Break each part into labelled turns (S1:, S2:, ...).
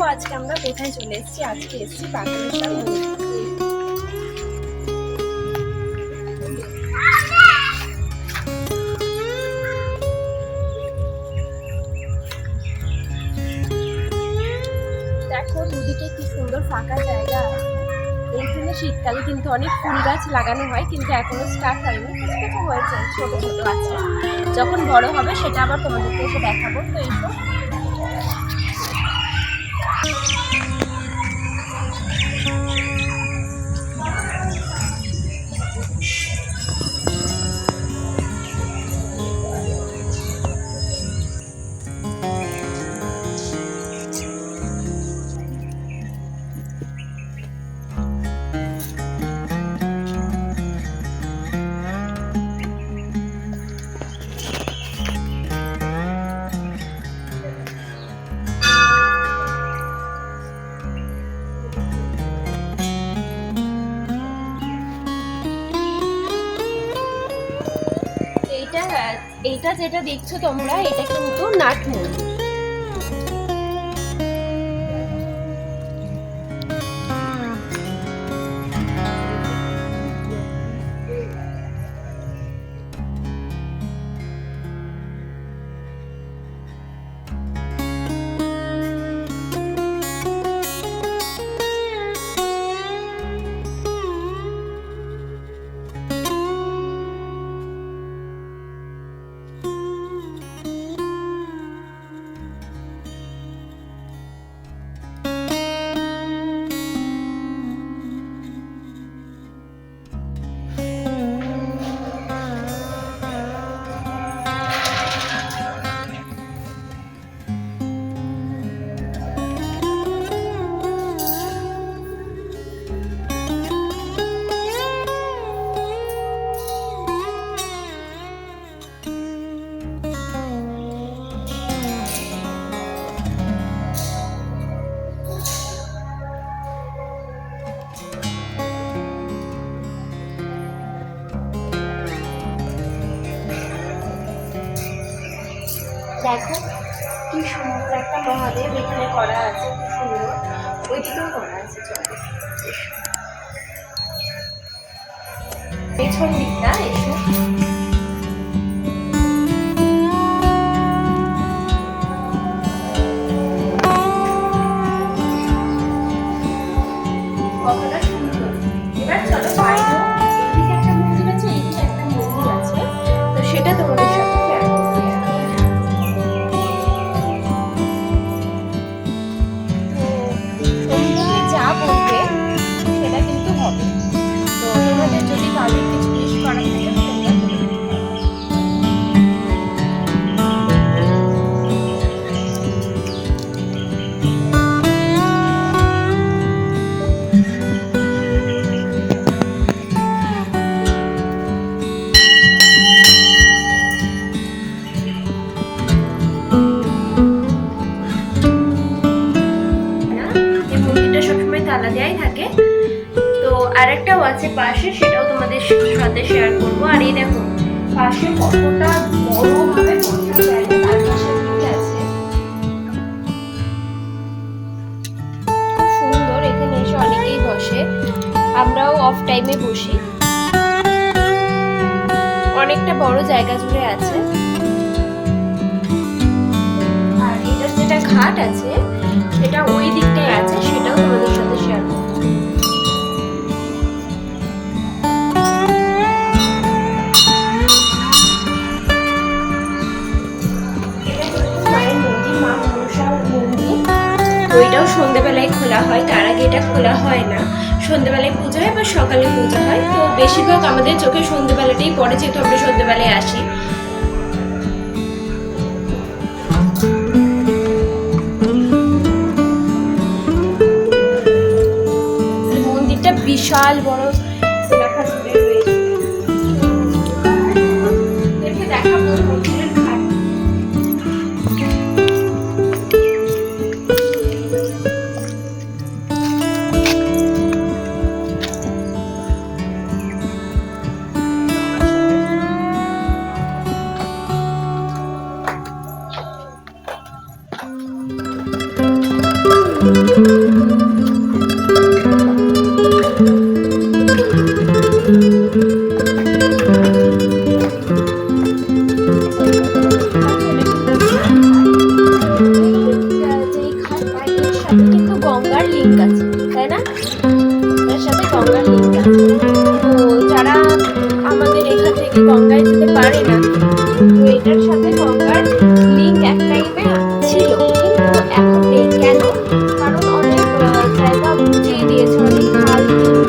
S1: দেখো, আজকে আমরা কোথায় চলে এসেছি? আজকে এসেছি বাগেশ্বর দেখো, দুদিকে কি সুন্দর ফাঁকা জায়গা। এইখানে শীতকালে কিন্তু অনেক ফুল গাছ লাগানো হয়, কিন্তু এখনও স্টার্ট হয়নি। কিছু কিছু হয়েছে, ছোট ছোট আছে। যখন বড় হবে, সেটা আবার তোমাদেরকে এসে দেখাবো। তো এইসব এইটা যেটা দেখছ তোমরা এটা কিন্তু নাট দেখো কি সুন্দর একটা মহাদেব এখানে করা আছে সুন্দর। ওইদিকেও করা আছে, চলো। পেছন দিকটা এসো। কতটা হবে। তো এভাবে যদি তাদের কিছু উইশ করা থাকে আরেকটাও আছে পাশে, সেটাও তোমাদের সাথে শেয়ার করব। আর এই দেখো, পাশে কতটা বড় ভাবে জায়গা, তার পাশে দিকে আছে। খুব সুন্দর, এখানে এসে অনেকেই বসে। আমরাও অফ টাইমে বসি। অনেকটা বড় জায়গা জুড়ে আছে। আর এটা যেটা ঘাট আছে, সেটা ওই দিকটায় ওইটাও সন্ধেবেলায় খোলা হয়, তার আগে এটা খোলা হয় না। সন্ধেবেলায় পুজো হয় বা সকালে পুজো হয়, তো বেশিরভাগ আমাদের চোখে সন্ধেবেলাটাই পড়ে, যেহেতু আমরা সন্ধেবেলায় আসি। মন্দিরটা বিশাল বড় গঙ্গায় যেতে পারে না। তো এটার সাথে গঙ্গার লিঙ্ক এক টাইমে ছিল। কিন্তু এখন নেই কেন? কারণ অনেক জায়গা বুঝিয়ে দিয়েছে, অনেক খাল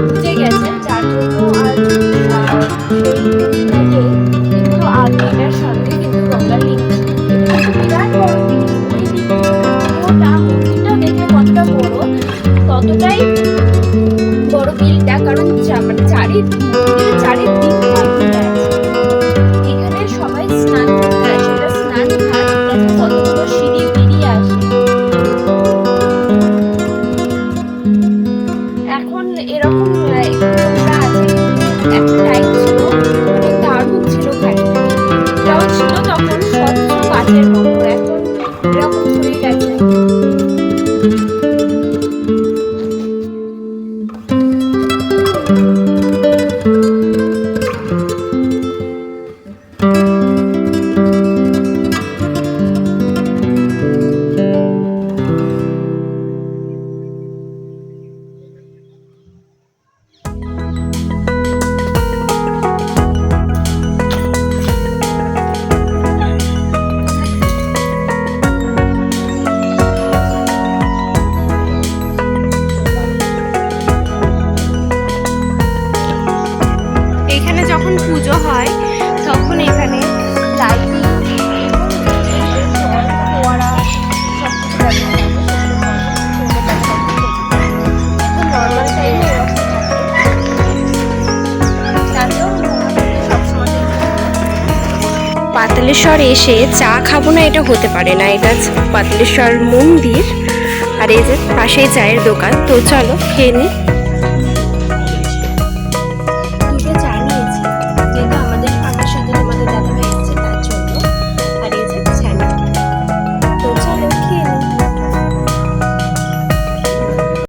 S1: বুঝে গেছে, যার জন্য আর কিন্তু আগে এটার সঙ্গে কিন্তু গঙ্গার লিঙ্ক বড় বড় বিলটা কারণ মানে চারি মন্দিরের পাতালেশ্বর এসে চা খাব না, এটা হতে পারে না। এটা পাতলেশ্বর মন্দির। আর এই যে পাশেই চায়ের দোকান। তো চলো খেয়ে নিই